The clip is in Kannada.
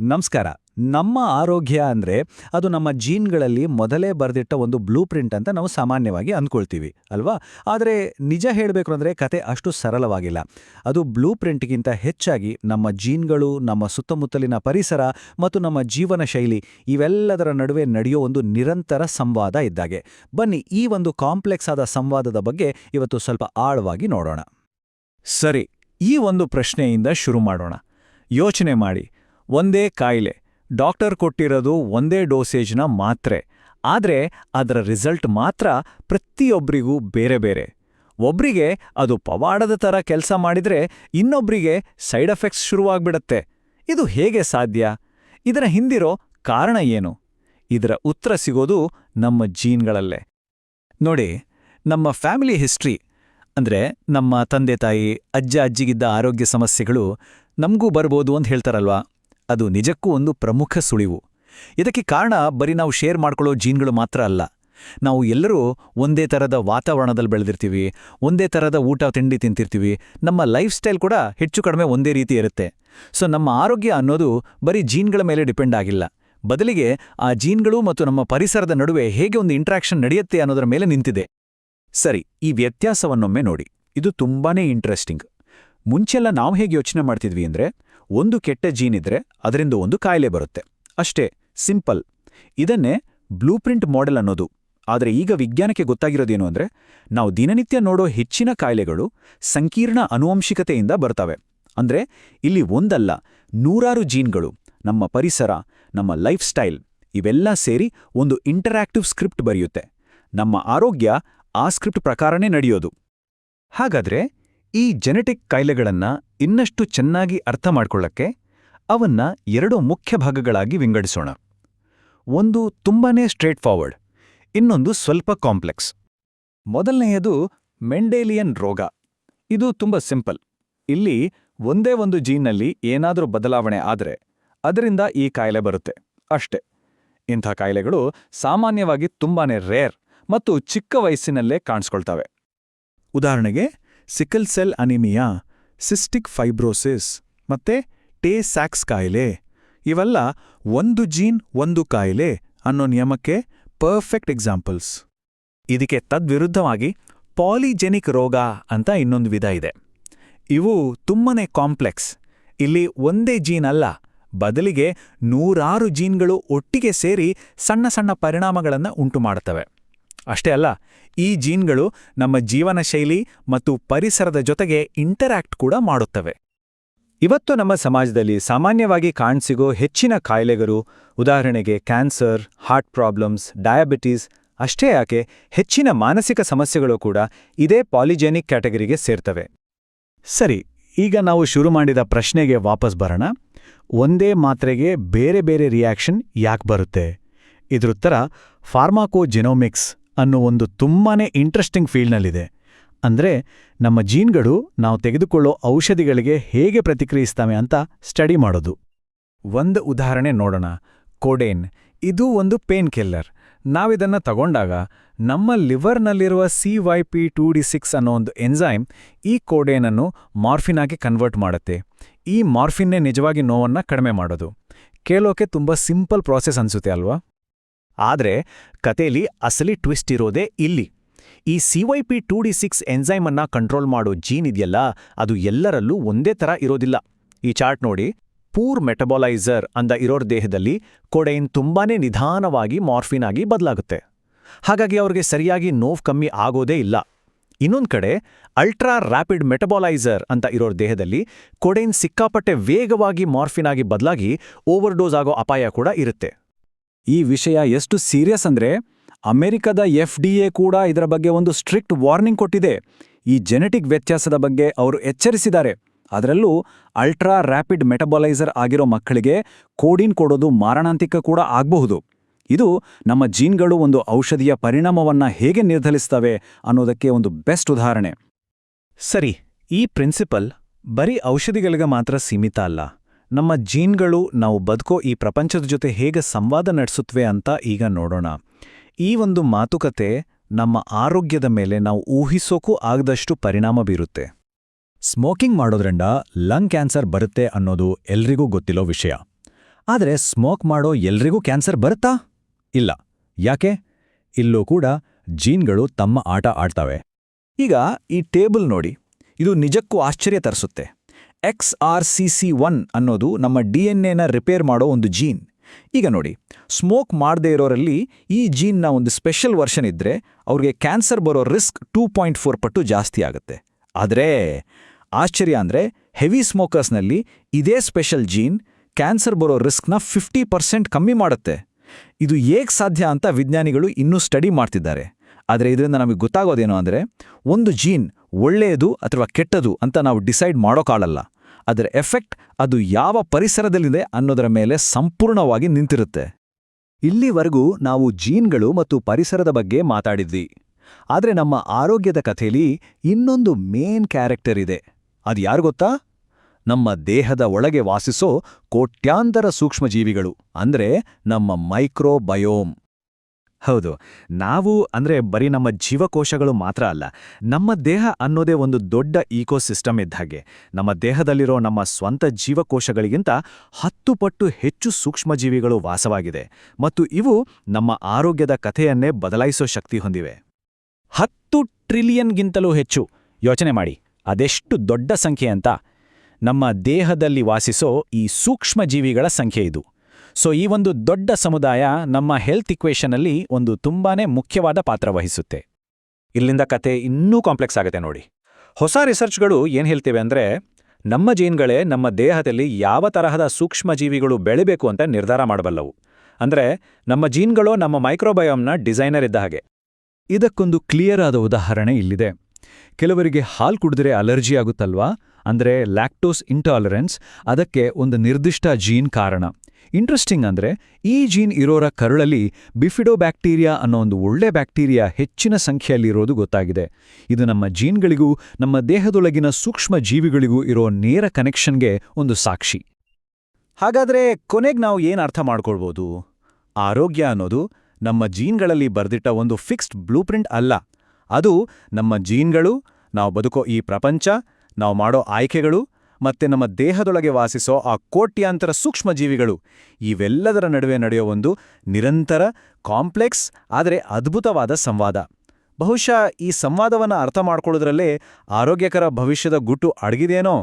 ನಮಸ್ಕಾರ. ನಮ್ಮ ಆರೋಗ್ಯ ಅಂದ್ರೆ ಅದು ನಮ್ಮ ಜೀನ್ಗಳಲ್ಲಿ ಮೊದಲೇ ಬರೆದಿಟ್ಟ ಒಂದು ಬ್ಲೂ ಪ್ರಿಂಟ್ ಅಂತ ನಾವು ಸಾಮಾನ್ಯವಾಗಿ ಅಂದ್ಕೊಳ್ತೀವಿ, ಅಲ್ವಾ? ಆದರೆ ನಿಜ ಹೇಳಬೇಕು ಅಂದ್ರೆ ಕತೆ ಅಷ್ಟು ಸರಳವಾಗಿಲ್ಲ. ಅದು ಬ್ಲೂ ಪ್ರಿಂಟ್ಗಿಂತ ಹೆಚ್ಚಾಗಿ ನಮ್ಮ ಜೀನ್ಗಳು, ನಮ್ಮ ಸುತ್ತಮುತ್ತಲಿನ ಪರಿಸರ ಮತ್ತು ನಮ್ಮ ಜೀವನ ಶೈಲಿ ಇವೆಲ್ಲದರ ನಡುವೆ ನಡೆಯೋ ಒಂದು ನಿರಂತರ ಸಂವಾದ ಇದ್ದಾಗೆ. ಬನ್ನಿ ಈ ಒಂದು ಕಾಂಪ್ಲೆಕ್ಸ್ ಆದ ಸಂವಾದದ ಬಗ್ಗೆ ಇವತ್ತು ಸ್ವಲ್ಪ ಆಳವಾಗಿ ನೋಡೋಣ. ಸರಿ, ಈ ಒಂದು ಪ್ರಶ್ನೆಯಿಂದ ಶುರು ಮಾಡೋಣ. ಯೋಚನೆ ಮಾಡಿ. ಒಂದೇ ಕಾಯಿಲೆ. ಡಾಕ್ಟರ್ ಕೊಟ್ಟಿರೋದು ಒಂದೇ ಡೋಸೇಜ್ನ ಮಾತ್ರೆ. ಆದರೆ ಅದರ ರಿಸಲ್ಟ್ ಮಾತ್ರ ಪ್ರತಿಯೊಬ್ಬರಿಗೂ ಬೇರೆ ಬೇರೆ. ಒಬ್ರಿಗೆ ಅದು ಪವಾಡದ ಥರ ಕೆಲಸ ಮಾಡಿದ್ರೆ ಇನ್ನೊಬ್ರಿಗೆ ಸೈಡ್ ಎಫೆಕ್ಟ್ಸ್ ಶುರುವಾಗ್ಬಿಡತ್ತೆ. ಇದು ಹೇಗೆ ಸಾಧ್ಯ? ಇದರ ಹಿಂದಿರೋ ಕಾರಣ ಏನು? ಇದರ ಉತ್ತರ ಸಿಗೋದು ನಮ್ಮ ಜೀನ್ಗಳಲ್ಲೇ. ನೋಡಿ, ನಮ್ಮ ಫ್ಯಾಮಿಲಿ ಹಿಸ್ಟ್ರಿ, ಅಂದ್ರೆ ನಮ್ಮ ತಂದೆ ತಾಯಿ, ಅಜ್ಜ, ಅಜ್ಜಿಗಿದ್ದ ಆರೋಗ್ಯ ಸಮಸ್ಯೆಗಳು ನಮಗೂ ಬರ್ಬೋದು ಅಂತ ಹೇಳ್ತಾರಲ್ವಾ? ಅದು ನಿಜಕ್ಕೂ ಒಂದು ಪ್ರಮುಖ ಸುಳಿವು. ಇದಕ್ಕೆ ಕಾರಣ ಬರೀ ನಾವು ಶೇರ್ ಮಾಡ್ಕೊಳ್ಳೋ ಜೀನ್ಗಳು ಮಾತ್ರ ಅಲ್ಲ. ನಾವು ಎಲ್ಲರೂ ಒಂದೇ ಥರದ ವಾತಾವರಣದಲ್ಲಿ ಬೆಳೆದಿರ್ತೀವಿ, ಒಂದೇ ಥರದ ಊಟ ತಿಂಡಿ ತಿಂತಿರ್ತೀವಿ, ನಮ್ಮ ಲೈಫ್ ಸ್ಟೈಲ್ ಕೂಡ ಹೆಚ್ಚು ಕಡಿಮೆ ಒಂದೇ ರೀತಿ ಇರುತ್ತೆ. ಸೊ ನಮ್ಮ ಆರೋಗ್ಯ ಅನ್ನೋದು ಬರೀ ಜೀನ್ಗಳ ಮೇಲೆ ಡಿಪೆಂಡ್ ಆಗಿಲ್ಲ. ಬದಲಿಗೆ ಆ ಜೀನ್ಗಳು ಮತ್ತು ನಮ್ಮ ಪರಿಸರದ ನಡುವೆ ಹೇಗೆ ಒಂದು ಇಂಟ್ರಾಕ್ಷನ್ ನಡೆಯುತ್ತೆ ಅನ್ನೋದರ ಮೇಲೆ ನಿಂತಿದೆ. ಸರಿ, ಈ ವ್ಯತ್ಯಾಸವನ್ನೊಮ್ಮೆ ನೋಡಿ. ಇದು ತುಂಬಾನೇ ಇಂಟ್ರೆಸ್ಟಿಂಗ್ ಮುಂಚೆಲ್ಲ ನಾವು ಹೇಗೆ ಯೋಚನೆ ಮಾಡ್ತಿದ್ವಿ ಅಂದ್ರೆ ಒಂದು ಕೆಟ್ಟ ಜೀನ್ ಇದ್ರೆ ಅದರಿಂದ ಒಂದು ಕಾಯಿಲೆ ಬರುತ್ತೆ. ಅಷ್ಟೇ ಸಿಂಪಲ್ ಇದನ್ನೇ ಬ್ಲೂ ಪ್ರಿಂಟ್ ಮಾಡೆಲ್ ಅನ್ನೋದು. ಆದರೆ ಈಗ ವಿಜ್ಞಾನಕ್ಕೆ ಗೊತ್ತಾಗಿರೋದೇನು ಅಂದ್ರೆ, ನಾವು ದಿನನಿತ್ಯ ನೋಡೋ ಹೆಚ್ಚಿನ ಕಾಯಿಲೆಗಳು ಸಂಕೀರ್ಣ ಅನುವಂಶಿಕತೆಯಿಂದ ಬರ್ತವೆ. ಅಂದ್ರೆ ಇಲ್ಲಿ ಒಂದಲ್ಲ, ನೂರಾರು ಜೀನ್ಗಳು ನಮ್ಮ ಪರಿಸರ, ನಮ್ಮ ಲೈಫ್ ಸ್ಟೈಲ್ ಇವೆಲ್ಲ ಸೇರಿ ಒಂದು ಇಂಟರಾಕ್ಟಿವ್ ಸ್ಕ್ರಿಪ್ಟ್ ಬರೆಯುತ್ತೆ. ನಮ್ಮ ಆರೋಗ್ಯ ಆ ಸ್ಕ್ರಿಪ್ಟ್ ಪ್ರಕಾರನೇ ನಡೆಯೋದು. ಹಾಗಾದ್ರೆ ಈ ಜೆನೆಟಿಕ್ ಕಾಯಿಲೆಗಳನ್ನ ಇನ್ನಷ್ಟು ಚೆನ್ನಾಗಿ ಅರ್ಥ ಮಾಡ್ಕೊಳ್ಳಕ್ಕೆ ಅವನ್ನ ಎರಡು ಮುಖ್ಯ ಭಾಗಗಳಾಗಿ ವಿಂಗಡಿಸೋಣ. ಒಂದು ತುಂಬಾನೇ ಸ್ಟ್ರೇಟ್ ಫಾರ್ವರ್ಡ್ ಇನ್ನೊಂದು ಸ್ವಲ್ಪ ಕಾಂಪ್ಲೆಕ್ಸ್ ಮೊದಲನೆಯದು ಮೆಂಡೇಲಿಯನ್ ರೋಗ. ಇದು ತುಂಬ ಸಿಂಪಲ್ ಇಲ್ಲಿ ಒಂದೇ ಒಂದು ಜೀನ್ನಲ್ಲಿ ಏನಾದರೂ ಬದಲಾವಣೆ ಆದರೆ ಅದರಿಂದ ಈ ಕಾಯಿಲೆ ಬರುತ್ತೆ. ಅಷ್ಟೇ. ಇಂಥ ಕಾಯಿಲೆಗಳು ಸಾಮಾನ್ಯವಾಗಿ ತುಂಬಾನೇ ರೇರ್ ಮತ್ತು ಚಿಕ್ಕ ವಯಸ್ಸಿನಲ್ಲೇ ಕಾಣಿಸ್ಕೊಳ್ತವೆ. ಉದಾಹರಣೆಗೆ sickle cell anaemia, cystic fibrosis ಮತ್ತೆ ಟೇ ಸ್ಯಾಕ್ಸ್ ಕಾಯಿಲೆ. ಇವೆಲ್ಲ ಒಂದು ಜೀನ್, ಒಂದು ಕಾಯಿಲೆ ಅನ್ನೋ ನಿಯಮಕ್ಕೆ ಪರ್ಫೆಕ್ಟ್ ಎಕ್ಸಾಂಪಲ್ಸ್. ಇದಕ್ಕೆ ತದ್ವಿರುದ್ಧವಾಗಿ ಪಾಲಿಜೆನಿಕ್ ರೋಗ ಅಂತ ಇನ್ನೊಂದು ವಿಧ ಇದೆ. ಇವು ತುಂಬನೇ ಕಾಂಪ್ಲೆಕ್ಸ್. ಇಲ್ಲಿ ಒಂದೇ ಜೀನ್ ಅಲ್ಲ, ಬದಲಿಗೆ ನೂರಾರು ಜೀನ್ಗಳು ಒಟ್ಟಿಗೆ ಸೇರಿ ಸಣ್ಣ ಸಣ್ಣ ಪರಿಣಾಮಗಳನ್ನು ಉಂಟುಮಾಡುತ್ತವೆ. ಅಷ್ಟೇ ಅಲ್ಲ, ಈ ಜೀನ್ಗಳು ನಮ್ಮ ಜೀವನ ಶೈಲಿ ಮತ್ತು ಪರಿಸರದ ಜೊತೆಗೆ ಇಂಟರಾಕ್ಟ್ ಕೂಡ ಮಾಡುತ್ತವೆ. ಇವತ್ತು ನಮ್ಮ ಸಮಾಜದಲ್ಲಿ ಸಾಮಾನ್ಯವಾಗಿ ಕಾಣ್ಸಿಗೋ ಹೆಚ್ಚಿನ ಕಾಯಿಲೆಗಳು, ಉದಾಹರಣೆಗೆ ಕ್ಯಾನ್ಸರ್ ಹಾರ್ಟ್ ಪ್ರಾಬ್ಲಮ್ಸ್ ಡಯಾಬಿಟೀಸ್ ಅಷ್ಟೇ ಯಾಕೆ ಹೆಚ್ಚಿನ ಮಾನಸಿಕ ಸಮಸ್ಯೆಗಳು ಕೂಡ ಇದೇ ಪಾಲಿಜೆನಿಕ್ ಕ್ಯಾಟಗರಿಗೆ ಸೇರ್ತವೆ. ಸರಿ, ಈಗ ನಾವು ಶುರು ಮಾಡಿದ ಪ್ರಶ್ನೆಗೆ ವಾಪಸ್ ಬರೋಣ. ಒಂದೇ ಮಾತ್ರೆಗೆ ಬೇರೆ ಬೇರೆ ರಿಯಾಕ್ಷನ್ ಯಾಕೆ ಬರುತ್ತೆ? ಇದ್ರುತ್ತರ ಫಾರ್ಮಾಕೋಜಿನೋಮಿಕ್ಸ್ ಅನ್ನೋ ಒಂದು ತುಂಬಾನೇ ಇಂಟ್ರೆಸ್ಟಿಂಗ್ ಫೀಲ್ಡ್ನಲ್ಲಿದೆ. ಅಂದ್ರೆ ನಮ್ಮ ಜೀನ್ಗಳು ನಾವು ತೆಗೆದುಕೊಳ್ಳೋ ಔಷಧಿಗಳಿಗೆ ಹೇಗೆ ಪ್ರತಿಕ್ರಿಯಿಸ್ತವೆ ಅಂತ ಸ್ಟಡಿ ಮಾಡೋದು. ಒಂದು ಉದಾಹರಣೆ ನೋಡೋಣ. ಕೋಡೇನ್ ಇದು ಒಂದು ಪೇನ್ ಕಿಲ್ಲರ್ ನಾವಿದನ್ನು ತಗೊಂಡಾಗ ನಮ್ಮ ಲಿವರ್ನಲ್ಲಿರುವ C Y P two D six ಅನ್ನೋ ಒಂದು ಎನ್ಝೈಮ್ ಈ ಕೋಡೇನನ್ನು ಮಾರ್ಫಿನ್ ಆಗಿ ಕನ್ವರ್ಟ್ ಮಾಡುತ್ತೆ. ಈ ಮಾರ್ಫಿನ್ನೇ ನಿಜವಾಗಿ ನೋವನ್ನು ಕಡಿಮೆ ಮಾಡೋದು. ಕೇಳೋಕೆ ತುಂಬ ಸಿಂಪಲ್ ಪ್ರಾಸೆಸ್ ಅನ್ಸುತ್ತೆ ಅಲ್ವಾ? ಆದ್ರೆ ಕತೆಯಲ್ಲಿ ಅಸಲಿ ಟ್ವಿಸ್ಟ್ ಇರೋದೇ ಇಲ್ಲಿ. ಈ C Y P two D six ಎನ್ಝೈಮನ್ನು control ಮಾಡೋ ಜೀನ್ ಇದೆಯಲ್ಲ, ಅದು ಎಲ್ಲರಲ್ಲೂ ಒಂದೇ ಥರ ಇರೋದಿಲ್ಲ. ಈ ಚಾರ್ಟ್ ನೋಡಿ, ಪೂರ್ ಮೆಟಬಾಲೈಸರ್ ಅಂದ ಇರೋರ್ ದೇಹದಲ್ಲಿ ಕೊಡೈನ್ ತುಂಬಾನೇ ನಿಧಾನವಾಗಿ ಮಾರ್ಫಿನ್ ಆಗಿ ಬದಲಾಗುತ್ತೆ. ಹಾಗಾಗಿ ಅವ್ರಿಗೆ ಸರಿಯಾಗಿ ನೋವು ಕಮ್ಮಿ ಆಗೋದೇ ಇಲ್ಲ. ಇನ್ನೊಂದು ಕಡೆ, ಅಲ್ಟ್ರಾ ರ್ಯಾಪಿಡ್ ಮೆಟಬಾಲೈಸರ್ ಅಂತ ಇರೋರ್ ದೇಹದಲ್ಲಿ ಕೊಡೈನ್ ಸಿಕ್ಕಾಪಟ್ಟೆ ವೇಗವಾಗಿ ಮಾರ್ಫಿನ್ ಆಗಿ ಬದಲಾಗಿ ಓವರ್ಡೋಸ್ ಆಗೋ ಅಪಾಯ ಕೂಡ ಇರುತ್ತೆ. ಈ ವಿಷಯ ಎಷ್ಟು ಸೀರಿಯಸ್ ಅಂದ್ರೆ ಅಮೆರಿಕದ ಎಫ್ ಕೂಡ ಇದರ ಬಗ್ಗೆ ಒಂದು ಸ್ಟ್ರಿಕ್ಟ್ ವಾರ್ನಿಂಗ್ ಕೊಟ್ಟಿದೆ. ಈ ಜೆನೆಟಿಕ್ ವ್ಯತ್ಯಾಸದ ಬಗ್ಗೆ ಅವರು ಎಚ್ಚರಿಸಿದ್ದಾರೆ. ಅದರಲ್ಲೂ ಅಲ್ಟ್ರಾ ರ್ಯಾಪಿಡ್ ಮೆಟಬಲೈಸರ್ ಆಗಿರೋ ಮಕ್ಕಳಿಗೆ ಕೋಡಿನ್ ಕೊಡೋದು ಮಾರಣಾಂತಿಕ ಕೂಡ ಆಗಬಹುದು. ಇದು ನಮ್ಮ ಜೀನ್ಗಳು ಒಂದು ಔಷಧಿಯ ಪರಿಣಾಮವನ್ನ ಹೇಗೆ ನಿರ್ಧರಿಸ್ತವೆ ಅನ್ನೋದಕ್ಕೆ ಒಂದು ಬೆಸ್ಟ್ ಉದಾಹರಣೆ. ಸರಿ, ಈ ಪ್ರಿನ್ಸಿಪಲ್ ಬರೀ ಔಷಧಿಗಳಿಗೆ ಮಾತ್ರ ಸೀಮಿತ ಅಲ್ಲ. ನಮ್ಮ ಜೀನ್ಗಳು ನಾವು ಬದುಕೋ ಈ ಪ್ರಪಂಚದ ಜೊತೆ ಹೇಗೆ ಸಂವಾದ ನಡೆಸುತ್ತವೆ ಅಂತ ಈಗ ನೋಡೋಣ. ಈ ಒಂದು ಮಾತುಕತೆ ನಮ್ಮ ಆರೋಗ್ಯದ ಮೇಲೆ ನಾವು ಊಹಿಸೋಕೂ ಆಗದಷ್ಟು ಪರಿಣಾಮ ಬೀರುತ್ತೆ. ಸ್ಮೋಕಿಂಗ್ ಮಾಡೋದ್ರಿಂದ ಲಂಗ್ ಕ್ಯಾನ್ಸರ್ ಬರುತ್ತೆ ಅನ್ನೋದು ಎಲ್ರಿಗೂ ಗೊತ್ತಿಲ್ಲೋ ವಿಷಯ. ಆದರೆ ಸ್ಮೋಕ್ ಮಾಡೋ ಎಲ್ರಿಗೂ ಕ್ಯಾನ್ಸರ್ ಬರುತ್ತಾ? ಇಲ್ಲ. ಯಾಕೆ? ಇಲ್ಲೂ ಕೂಡ ಜೀನ್ಗಳು ತಮ್ಮ ಆಟ ಆಡ್ತವೆ. ಈಗ ಈ ಟೇಬಲ್ ನೋಡಿ. ಇದು ನಿಜಕ್ಕೂ ಆಶ್ಚರ್ಯ ತರಿಸುತ್ತೆ. X R C C one ಅನ್ನೋದು ನಮ್ಮ ಡಿ ಎನ್ ಎನ ರಿಪೇರ್ ಮಾಡೋ ಒಂದು ಜೀನ್ ಈಗ ನೋಡಿ ಸ್ಮೋಕ್ ಮಾಡದೇ ಇರೋರಲ್ಲಿ ಈ ಜೀನ್ನ ಒಂದು ಸ್ಪೆಷಲ್ ವರ್ಷನ್ ಇದ್ದರೆ ಅವ್ರಿಗೆ ಕ್ಯಾನ್ಸರ್ ಬರೋ ರಿಸ್ಕ್ ಟೂ ಪಾಯಿಂಟ್ ಫೋರ್ ಪಟ್ಟು ಜಾಸ್ತಿ ಆಗುತ್ತೆ. ಆದರೆ, ಆಶ್ಚರ್ಯ ಅಂದರೆ ಹೆವಿ ಸ್ಮೋಕರ್ಸ್ನಲ್ಲಿ ಇದೇ ಸ್ಪೆಷಲ್ ಜೀನ್ ಕ್ಯಾನ್ಸರ್ ಬರೋ ರಿಸ್ಕ್ನ ಫಿಫ್ಟಿ ಪರ್ಸೆಂಟ್ ಕಮ್ಮಿ ಮಾಡುತ್ತೆ. ಇದು ಹೇಗೆ ಸಾಧ್ಯ ಅಂತ ವಿಜ್ಞಾನಿಗಳು ಇನ್ನೂ ಸ್ಟಡಿ ಮಾಡ್ತಿದ್ದಾರೆ. ಆದರೆ ಇದರಿಂದ ನಮಗೆ ಗೊತ್ತಾಗೋದೇನು ಅಂದರೆ ಒಂದು ಜೀನ್ ಒಳ್ಳೆಯದು ಅಥವಾ ಕೆಟ್ಟದು ಅಂತ ನಾವು ಡಿಸೈಡ್ ಮಾಡೋಕ್ಕಾಗಲ್ಲ ಅದರ ಎಫೆಕ್ಟ್ ಅದು ಯಾವ ಪರಿಸರದಲ್ಲಿದೆ ಅನ್ನೋದರ ಮೇಲೆ ಸಂಪೂರ್ಣವಾಗಿ ನಿಂತಿರುತ್ತೆ. ಇಲ್ಲಿವರೆಗೂ ನಾವು ಜೀನ್ಗಳು ಮತ್ತು ಪರಿಸರದ ಬಗ್ಗೆ ಮಾತಾಡಿದ್ವಿ. ಆದರೆ ನಮ್ಮ ಆರೋಗ್ಯದ ಕಥೆಯಲ್ಲಿ ಇನ್ನೊಂದು ಮೇನ್ ಕ್ಯಾರೆಕ್ಟರ್ ಇದೆ. ಅದು ಯಾರು ಗೊತ್ತಾ? ನಮ್ಮ ದೇಹದ ಒಳಗೆ ವಾಸಿಸೋ ಕೋಟ್ಯಾಂತರ ಸೂಕ್ಷ್ಮಜೀವಿಗಳು, ಅಂದ್ರೆ ನಮ್ಮ ಮೈಕ್ರೋಬಯೋಮ್ ಹೌದು. ನಾವು ಅಂದ್ರೆ ಬರೀ ನಮ್ಮ ಜೀವಕೋಶಗಳು ಮಾತ್ರ ಅಲ್ಲ, ನಮ್ಮ ದೇಹ ಅನ್ನೋದೇ ಒಂದು ದೊಡ್ಡ ಈಕೋಸಿಸ್ಟಮ್ ಇದ್ದ ಹಾಗೆ. ನಮ್ಮ ದೇಹದಲ್ಲಿರೋ ನಮ್ಮ ಸ್ವಂತ ಜೀವಕೋಶಗಳಿಗಿಂತ ಹತ್ತು ಪಟ್ಟು ಹೆಚ್ಚು ಸೂಕ್ಷ್ಮಜೀವಿಗಳು ವಾಸವಾಗಿದೆ ಮತ್ತು ಇವು ನಮ್ಮ ಆರೋಗ್ಯದ ಕಥೆಯನ್ನೇ ಬದಲಾಯಿಸೋ ಶಕ್ತಿ ಹೊಂದಿವೆ. ಹತ್ತು ಟ್ರಿಲಿಯನ್ಗಿಂತಲೂ ಹೆಚ್ಚು. ಯೋಚನೆ ಮಾಡಿ, ಅದೆಷ್ಟು ದೊಡ್ಡ ಸಂಖ್ಯೆ ಅಂತ. ನಮ್ಮ ದೇಹದಲ್ಲಿ ವಾಸಿಸೋ ಈ ಸೂಕ್ಷ್ಮಜೀವಿಗಳ ಸಂಖ್ಯೆ ಇದು. ಸೊ ಈ ಒಂದು ದೊಡ್ಡ ಸಮುದಾಯ ನಮ್ಮ ಹೆಲ್ತ್ ಇಕ್ವೇಷನಲ್ಲಿ ಒಂದು ತುಂಬಾನೇ ಮುಖ್ಯವಾದ ಪಾತ್ರ ವಹಿಸುತ್ತೆ. ಇಲ್ಲಿಂದ ಕತೆ ಇನ್ನೂ ಕಾಂಪ್ಲೆಕ್ಸ್ ಆಗುತ್ತೆ ನೋಡಿ. ಹೊಸ ರಿಸರ್ಚ್ಗಳು ಏನು ಹೇಳ್ತಿವೆ ಅಂದರೆ, ನಮ್ಮ ಜೀನ್ಗಳೇ ನಮ್ಮ ದೇಹದಲ್ಲಿ ಯಾವ ತರಹದ ಸೂಕ್ಷ್ಮಜೀವಿಗಳು ಬೆಳಿಬೇಕು ಅಂತ ನಿರ್ಧಾರ ಮಾಡಬಲ್ಲವು. ಅಂದರೆ, ನಮ್ಮ ಜೀನ್ಗಳು ನಮ್ಮ ಮೈಕ್ರೋಬಯೋಮ್ನ ಡಿಸೈನರ್ ಇದ್ದ ಹಾಗೆ. ಇದಕ್ಕೊಂದು ಕ್ಲಿಯರ್ ಆದ ಉದಾಹರಣೆ ಇಲ್ಲಿದೆ. ಕೆಲವರಿಗೆ ಹಾಲು ಕುಡಿದ್ರೆ ಅಲರ್ಜಿ ಆಗುತ್ತಲ್ವಾ? ಅಂದ್ರೆ ಲ್ಯಾಕ್ಟೋಸ್ ಇಂಟಾಲರೆನ್ಸ್ ಅದಕ್ಕೆ ಒಂದು ನಿರ್ದಿಷ್ಟ ಜೀನ್ ಕಾರಣ. ಇಂಟ್ರೆಸ್ಟಿಂಗ್ ಅಂದ್ರೆ ಈ ಜೀನ್ ಇರೋರ ಕರುಳಲ್ಲಿ ಬಿಫಿಡೋ ಬ್ಯಾಕ್ಟೀರಿಯಾ ಅನ್ನೋ ಒಂದು ಒಳ್ಳೆ ಬ್ಯಾಕ್ಟೀರಿಯಾ ಹೆಚ್ಚಿನ ಸಂಖ್ಯೆಯಲ್ಲಿರೋದು ಗೊತ್ತಾಗಿದೆ. ಇದು ನಮ್ಮ ಜೀನ್ಗಳಿಗೂ ನಮ್ಮ ದೇಹದೊಳಗಿನ ಸೂಕ್ಷ್ಮ ಜೀವಿಗಳಿಗೂ ಇರೋ ನೇರ ಕನೆಕ್ಷನ್ಗೆ ಒಂದು ಸಾಕ್ಷಿ. ಹಾಗಾದ್ರೆ ಕೊನೆಗೆ ನಾವು ಏನು ಅರ್ಥ ಮಾಡ್ಕೊಳ್ಬೋದು? ಆರೋಗ್ಯ ಅನ್ನೋದು ನಮ್ಮ ಜೀನ್ಗಳಲ್ಲಿ ಬರೆದಿಟ್ಟ ಒಂದು ಫಿಕ್ಸ್ಡ್ ಬ್ಲೂ ಅಲ್ಲ. ಅದು ನಮ್ಮ ಜೀನ್ಗಳು ನಾವು ಬದುಕೋ ಈ ಪ್ರಪಂಚ, ನಾವು ಮಾಡೋ ಆಯ್ಕೆಗಳು ಮತ್ತೆ ನಮ್ಮ ದೇಹದೊಳಗೆ ವಾಸಿಸೋ ಆ ಕೋಟ್ಯಾಂತರ ಸೂಕ್ಷ್ಮಜೀವಿಗಳು, ಇವೆಲ್ಲದರ ನಡುವೆ ನಡೆಯೋ ಒಂದು ನಿರಂತರ, ಕಾಂಪ್ಲೆಕ್ಸ್, ಆದರೆ ಅದ್ಭುತವಾದ ಸಂವಾದ. ಬಹುಶಃ ಈ ಸಂವಾದವನ್ನು ಅರ್ಥ ಮಾಡ್ಕೊಳ್ಳೋದ್ರಲ್ಲೇ ಆರೋಗ್ಯಕರ ಭವಿಷ್ಯದ ಗುಟ್ಟು ಅಡಗಿದೇನೋ